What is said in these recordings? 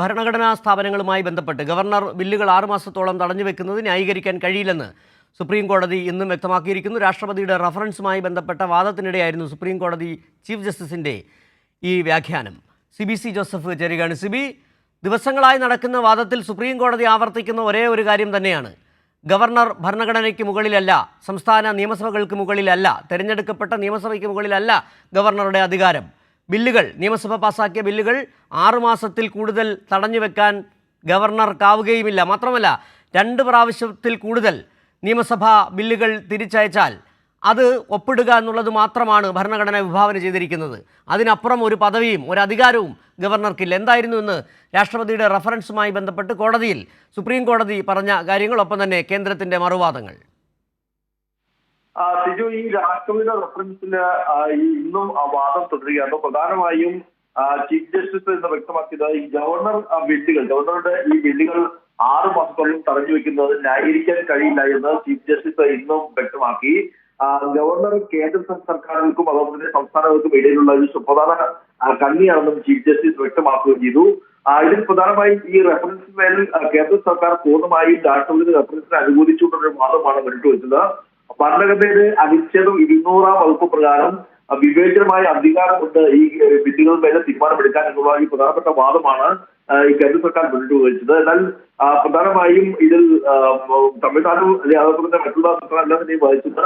ഭരണഘടനാ സ്ഥാപനങ്ങളുമായി ബന്ധപ്പെട്ട് ഗവർണർ ബില്ലുകൾ ആറുമാസത്തോളം തടഞ്ഞു വെക്കുന്നത് ന്യായീകരിക്കാൻ കഴിയില്ലെന്ന് സുപ്രീം കോടതി ഇന്നും വ്യക്തമാക്കിയിരിക്കുന്നു. രാഷ്ട്രപതിയുടെ റഫറൻസുമായി ബന്ധപ്പെട്ട വാദത്തിനിടെയായിരുന്നു സുപ്രീം കോടതി ചീഫ് ജസ്റ്റിസിന്റെ ഈ വ്യാഖ്യാനം. സി ബി സി ജോസഫ് ചേരുകയാണ്. സിബി ദിവസങ്ങളായി നടക്കുന്ന വാദത്തിൽ സുപ്രീം കോടതി ആവർത്തിക്കുന്ന ഒരേ ഒരു കാര്യം തന്നെയാണ്. ഗവർണർ ഭരണഘടനയ്ക്ക് മുകളിലല്ല സംസ്ഥാന നിയമസഭകൾക്ക് മുകളിലല്ല തിരഞ്ഞെടുക്കപ്പെട്ട നിയമസഭയ്ക്ക് മുകളിലല്ല ഗവർണറുടെ അധികാരം. ബില്ലുകൾ നിയമസഭ പാസാക്കിയ ബില്ലുകൾ ആറുമാസത്തിൽ കൂടുതൽ തടഞ്ഞു വെക്കാൻ ഗവർണർക്കാവുകയുമില്ല. മാത്രമല്ല രണ്ട് പ്രാവശ്യത്തിൽ കൂടുതൽ നിയമസഭാ ബില്ലുകൾ തിരിച്ചയച്ചാൽ അത് ഒപ്പിടുക എന്നുള്ളത് മാത്രമാണ് ഭരണഘടന വിഭാവന ചെയ്തിരിക്കുന്നത്. അതിനപ്പുറം ഒരു പദവിയും ഒരു അധികാരവും ഗവർണർക്കില്ല. എന്തായിരുന്നു എന്ന് രാഷ്ട്രപതിയുടെ റഫറൻസുമായി ബന്ധപ്പെട്ട് കോടതിയിൽ സുപ്രീം കോടതി പറഞ്ഞ കാര്യങ്ങളൊപ്പം തന്നെ കേന്ദ്രത്തിന്റെ മറുവാദങ്ങൾ. സിജു ഈ രാഷ്ട്രപതിയുടെ റെഫറൻസിൽ ഇന്നും വാദം തുടരുകയാണ്. പ്രധാനമായും ചീഫ് ജസ്റ്റിസ് എന്ന് വ്യക്തമാക്കിയത് ഈ ഗവർണർ ബില്ലുകൾ ഗവർണറുടെ ഈ ബില്ലുകൾ ആറ് മാസത്തോളം തടഞ്ഞു വെക്കുന്നത് ന്യായീകരിക്കാൻ കഴിയില്ല എന്ന് ചീഫ് ജസ്റ്റിസ് ഇന്നും വ്യക്തമാക്കി. ഗവർണർ കേന്ദ്ര സർക്കാരുകൾക്കും അതുപോലെ തന്നെ സംസ്ഥാനങ്ങൾക്കും ഇടയിലുള്ള ഒരു സുപ്രധാന കണ്ണിയാണെന്നും ചീഫ് ജസ്റ്റിസ് വ്യക്തമാക്കുകയും ചെയ്തു. ഇതിൽ പ്രധാനമായും ഈ റഫറൻസിന്മേൽ കേന്ദ്ര സർക്കാർ പൂർണമായും രാഷ്ട്രപതി റെഫറൻസിനെ അനുകൂലിച്ചുകൊണ്ടൊരു വാദമാണ് മുന്നോട്ട് വെച്ചത്. ഭരണഘടനയുടെ അനുച്ഛേദം ഇരുന്നൂറാം വകുപ്പ് പ്രകാരം വിവേചനമായ അധികാരമുണ്ട് ഈ മേലെ തീരുമാനമെടുക്കാൻ എന്നുള്ള ഈ പ്രധാനപ്പെട്ട വാദമാണ് ഈ കേന്ദ്ര സർക്കാർ മുന്നോട്ട് വഹിച്ചത് എന്നാൽ പ്രധാനമായും ഇതിൽ തമിഴ്നാടും അല്ലെങ്കിൽ അതോടൊപ്പം തന്നെ മറ്റുള്ള സർക്കാരെല്ലാം തന്നെ വഹിച്ചത്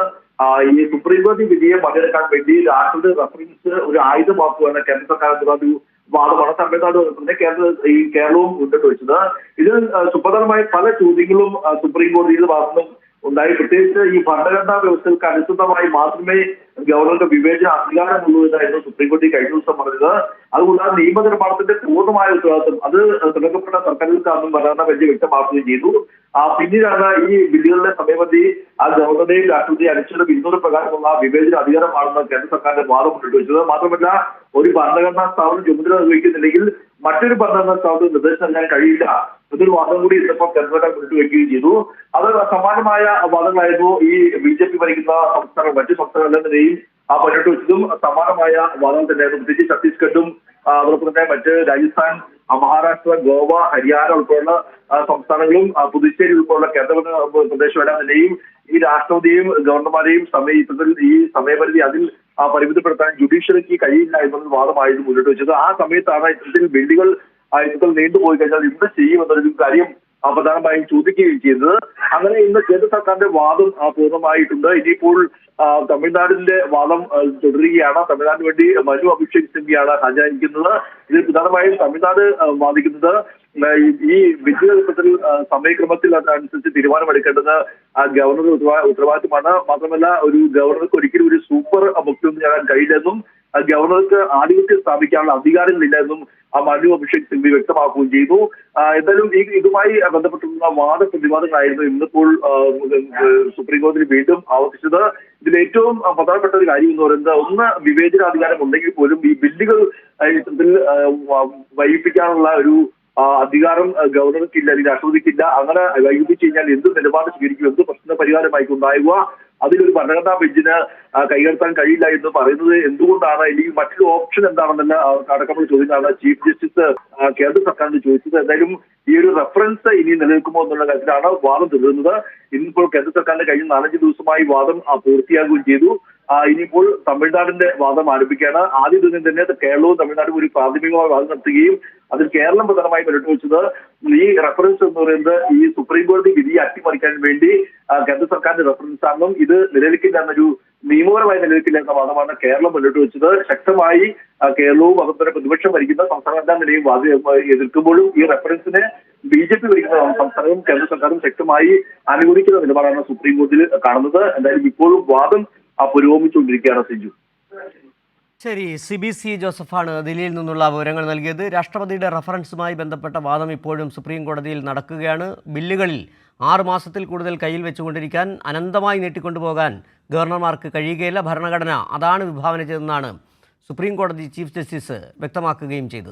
ഈ സുപ്രീം കോടതി വിധിയെ മറികടക്കാൻ വേണ്ടി രാഷ്ട്രീയ റഫറൻസ് ഒരു ആയുധമാക്കുകയാണ് കേന്ദ്ര സർക്കാർ എന്നുള്ള ഒരു വാദമാണ് തമിഴ്നാട് തന്നെ കേരള ഈ കേരളവും മുന്നോട്ട് വെച്ചത്. ഇതിൽ സുപ്രധാനമായ പല ചോദ്യങ്ങളും സുപ്രീം കോടതിയുടെ ഭാഗത്തുനിന്നും ഉണ്ടായി. പ്രത്യേകിച്ച് ഈ ഭരണഘടനാ വ്യവസ്ഥകൾക്ക് അനുസൃതമായി മാത്രമേ ഗവർണറുടെ വിവേചന അധികാരമുള്ളൂ എന്നായിരുന്നു സുപ്രീംകോടതി കഴിഞ്ഞ ദിവസം പറഞ്ഞത്. അതുകൊണ്ട് ആ നിയമനിർമ്മാണത്തിന്റെ പൂർണമായ ഉത്തരവാദിത്വം അത് തിരഞ്ഞെടുക്കപ്പെട്ട സർക്കാരുകൾക്കാണെന്നും ഭരണഘടനാ ബെഞ്ച് വ്യക്തമാക്കുകയും ചെയ്തു. ആ പിന്നീടാണ് ഈ ബില്ലുകളുടെ സമയപതി ആ ഗവർണറേയും രാഷ്ട്രപതിയും അനുച്ഛേദം ഇരുന്നൂറ് പ്രകാരമുള്ള വിവേചന അധികാരമാണെന്ന് കേന്ദ്ര സർക്കാരിന്റെ വാദം മുന്നോട്ട് വെച്ചത്. മാത്രമല്ല ഒരു ഭരണഘടനാ സ്ഥാപനം ചുമതല നിർവഹിക്കുന്നില്ലെങ്കിൽ മറ്റൊരു ഭരണഘടനാ സ്ഥാപനത്തിന് നിർദ്ദേശം നൽകാൻ കഴിയില്ല. എന്നൊരു വാദം കൂടി ഇന്നിപ്പോൾ തെരഞ്ഞെടുപ്പ് സർക്കാർ വെക്കുകയും ചെയ്തു. അത് സമാനമായ വാദങ്ങളായിരുന്നു ഈ ബി ജെ പി ഭരിക്കുന്ന സംസ്ഥാനങ്ങൾ മറ്റു സംസ്ഥാനങ്ങളിലെയും ആ മുന്നോട്ട് വെച്ചതും സമാനമായ വാദങ്ങൾ തന്നെയായിരുന്നു. പ്രത്യേകിച്ച് ഛത്തീസ്ഗഡും അതുപോലെ തന്നെ മറ്റ് രാജസ്ഥാൻ മഹാരാഷ്ട്ര ഗോവ ഹരിയാന ഉൾപ്പെടെയുള്ള സംസ്ഥാനങ്ങളും പുതുച്ചേരി ഉൾപ്പെടെയുള്ള കേന്ദ്രഭരണ പ്രദേശമെല്ലാം തന്നെയും ഈ രാഷ്ട്രപതിയെയും ഗവർണർമാരെയും സമയത്തിൽ ഈ സമയപരിധി അതിൽ പരിമിതപ്പെടുത്താൻ ജുഡീഷ്യറിക്ക് കഴിയില്ല എന്നുള്ള വാദമായിരുന്നു മുന്നോട്ട് വെച്ചത്. ആ സമയത്താണ് ഇത്തരത്തിൽ ബില്ലുകൾ ആ, ഇത്തരത്തിൽ നീണ്ടുപോയി കഴിഞ്ഞാൽ എന്ത് ചെയ്യും എന്നൊരു കാര്യം പ്രധാനമായും ചോദിക്കുകയും ചെയ്തത് അങ്ങനെ ഇന്ന് കേന്ദ്ര സർക്കാരിന്റെ വാദം പൂർണമായിട്ടുണ്ട്. ഇനിയിപ്പോൾ തമിഴ്നാടിന്റെ വാദം തുടരുകയാണ്. തമിഴ്നാടിന് വേണ്ടി മനു അഭിഷേക് സിംഗിയാണ് ഹാജരായിരിക്കുന്നത്. ഇതിൽ പ്രധാനമായും തമിഴ്നാട് വാദിക്കുന്നത് ഈ- വിദ്യാഭ്യാസത്തിൽ സമയക്രമത്തിൽ അതനുസരിച്ച് തീരുമാനമെടുക്കേണ്ടത് ഗവർണറുടെ ഉത്തരവാ- ഉത്തരവാദിത്തമാണ്. മാത്രമല്ല ഒരു ഗവർണർക്ക് ഒരിക്കലും ഒരു സൂപ്പർ മുഖ്യമന്ത്രി ആകാൻ കഴിയില്ലെന്നും ഗവർണർക്ക് ആധിപത്യം സ്ഥാപിക്കാനുള്ള അധികാരങ്ങളില്ല എന്നും ആ മനു അഭിഷേക് സിംഗ്വി വ്യക്തമാക്കുകയും ചെയ്തു. എന്തായാലും ഈ ഇതുമായി ബന്ധപ്പെട്ടുള്ള വാദപ്രതിവാദങ്ങളായിരുന്നു ഇന്നിപ്പോൾ സുപ്രീംകോടതി സുപ്രീം കോടതി വീണ്ടും ആവർത്തിച്ചത്. ഇതിൽ ഏറ്റവും പ്രധാനപ്പെട്ട ഒരു കാര്യം എന്ന് പറയുന്നത് ഒന്ന് വിവേചനാധികാരം ഉണ്ടെങ്കിൽ പോലും ഈ ബില്ലുകൾ ഇത്തരത്തിൽ വൈകിപ്പിക്കാനുള്ള ഒരു അധികാരം ഗവർണർക്കില്ല അല്ലെങ്കിൽ രാഷ്ട്രപതിക്കില്ല. അങ്ങനെ വൈകിപ്പിച്ചു കഴിഞ്ഞാൽ എന്ത് നിലപാട് സ്വീകരിക്കും എന്ത് പ്രശ്ന പരിഹാരമായിരിക്കും ഉണ്ടാവുക അതിലൊരു ഭരണഘടനാ ബെഞ്ചിന് കൈകടത്താൻ കഴിയില്ല എന്ന് പറയുന്നത് എന്തുകൊണ്ടാണ്? അല്ലെങ്കിൽ മറ്റൊരു ഓപ്ഷൻ എന്താണെന്നല്ല അടക്കമുള്ള ചോദ്യങ്ങളാണ് ചീഫ് ജസ്റ്റിസ് കേന്ദ്ര സർക്കാരിന് ചോദിച്ചത്. എന്തായാലും ഈ ഒരു റെഫറൻസ് ഇനി നിലനിൽക്കുമോ എന്നുള്ള കാര്യത്തിലാണ് വാദം തുടരുന്നത്. ഇന്നിപ്പോൾ കേന്ദ്ര സർക്കാരിന്റെ കഴിഞ്ഞ നാലഞ്ച് ദിവസമായി വാദം പൂർത്തിയാകുകയും ചെയ്തു. ഇനിയിപ്പോൾ തമിഴ്നാടിന്റെ വാദം ആരംഭിക്കുകയാണ്. ആദ്യ ദിവസം തന്നെ കേരളവും തമിഴ്നാടും ഒരു പ്രാഥമികമായ വാദം നടത്തുകയും അതിൽ കേരളം പ്രധാനമായി മുന്നോട്ട് വെച്ചത് ഈ റെഫറൻസ് എന്ന് പറയുന്നത് ഈ സുപ്രീം കോടതി വിധിയെ അട്ടിമറിക്കാൻ വേണ്ടി കേന്ദ്ര സർക്കാരിന്റെ റെഫറൻസ് ആണെന്നും ഇത് നിലനിൽക്കില്ല എന്നൊരു നിയമപരമായി നിലനിൽക്കില്ല എന്ന വാദമാണ് കേരളം മുന്നോട്ട് വെച്ചത് ശക്തമായി കേരളവും അതുപോലെ പ്രതിപക്ഷം ഭരിക്കുന്ന സംസ്ഥാനത്താൻ നിലയും എതിർക്കുമ്പോഴും ഈ റെഫറൻസിനെ ബി ജെ പി ഭരിക്കുന്ന സംസ്ഥാനവും കേന്ദ്ര സർക്കാരും ശക്തമായി അനുകൂലിക്കുന്ന നിലപാടാണ് സുപ്രീം കോടതിയിൽ കാണുന്നത്. എന്തായാലും ഇപ്പോഴും വാദം പുരോഗമിച്ചുകൊണ്ടിരിക്കുകയാണ് സിജു. ശരി സി ബി സി ജോസഫാണ് ദില്ലിയിൽ നിന്നുള്ള വിവരങ്ങൾ നൽകിയത്. രാഷ്ട്രപതിയുടെ റഫറൻസുമായി ബന്ധപ്പെട്ട വാദം ഇപ്പോഴും സുപ്രീം കോടതിയിൽ നടക്കുകയാണ്. ബില്ലുകളിൽ ആറ് മാസത്തിൽ കൂടുതൽ കയ്യിൽ വെച്ചുകൊണ്ടിരിക്കാൻ അനന്തമായി നീട്ടിക്കൊണ്ടുപോകാൻ ഗവർണർമാർക്ക് കഴിയുകയില്ല. ഭരണഘടന അതാണ് വിഭാവന ചെയ്തതെന്നാണ് സുപ്രീം കോടതി ചീഫ് ജസ്റ്റിസ് വ്യക്തമാക്കുകയും ചെയ്തത്.